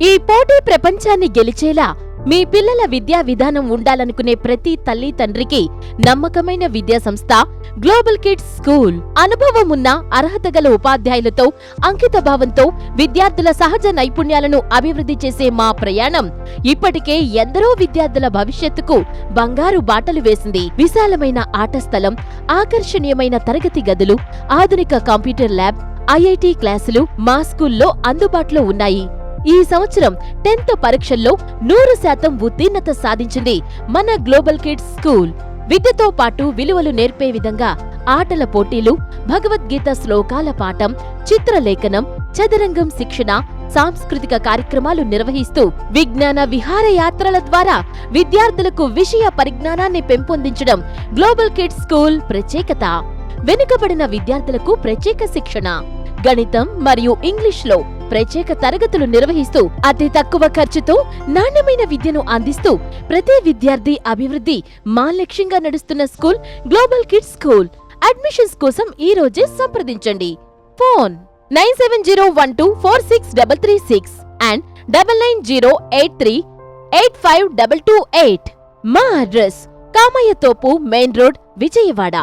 ఈ పోటీ ప్రపంచాన్ని గెలిచేలా మీ పిల్లల విద్యా విధానం ఉండాలనుకునే ప్రతి తల్లి తండ్రికి నమ్మకమైన విద్యా సంస్థ గ్లోబల్ కిడ్స్ స్కూల్. అనుభవం ఉన్న అర్హత గల ఉపాధ్యాయులతో అంకిత భావంతో విద్యార్థుల సహజ నైపుణ్యాలను అభివృద్ధి చేసే మా ప్రయాణం ఇప్పటికే ఎందరో విద్యార్థుల భవిష్యత్తుకు బంగారు బాటలు వేసింది. విశాలమైన ఆట స్థలం ఆకర్షణీయమైన తరగతి గదులు ఆధునిక కంప్యూటర్ ల్యాబ్ ఐఐటి క్లాసులు మా స్కూల్లో అందుబాటులో ఉన్నాయి. ఈ సంవత్సరం టెన్త్ పరీక్షల్లో నూరు శాతం ఉత్తీర్ణత సాధించింది మన గ్లోబల్ కిడ్స్ స్కూల్. విద్యతో పాటు విలువలు నేర్పే విధంగా ఆటల పోటీలు భగవద్గీత శ్లోకాల పాఠం చిత్రలేఖనం చదరంగం శిక్షణ సాంస్కృతిక కార్యక్రమాలు నిర్వహిస్తూ విజ్ఞాన విహారయాత్రల ద్వారా విద్యార్థులకు విషయ పరిజ్ఞానాన్ని పెంపొందించడం గ్లోబల్ కిడ్స్ స్కూల్ ప్రత్యేకత. వెనుకబడిన విద్యార్థులకు ప్రత్యేక శిక్షణ. గణితం మరియు ఇంగ్లీష్లో ప్రత్యేక తరగతులు నిర్వహిస్తూ అతి తక్కువ ఖర్చుతో నాణ్యమైన విద్యను అందిస్తూ ప్రతి విద్యార్థి అభివృద్ధి మా లక్ష్యంగా నడుస్తున్న school global kids school. Admissions కోసం ఈ రోజే సంప్రదించండి. Phone nine seven zero one two four six double three six and double nine zero eight three eight five double two eight. మా address Kamayya Thopu main road Vijayawada.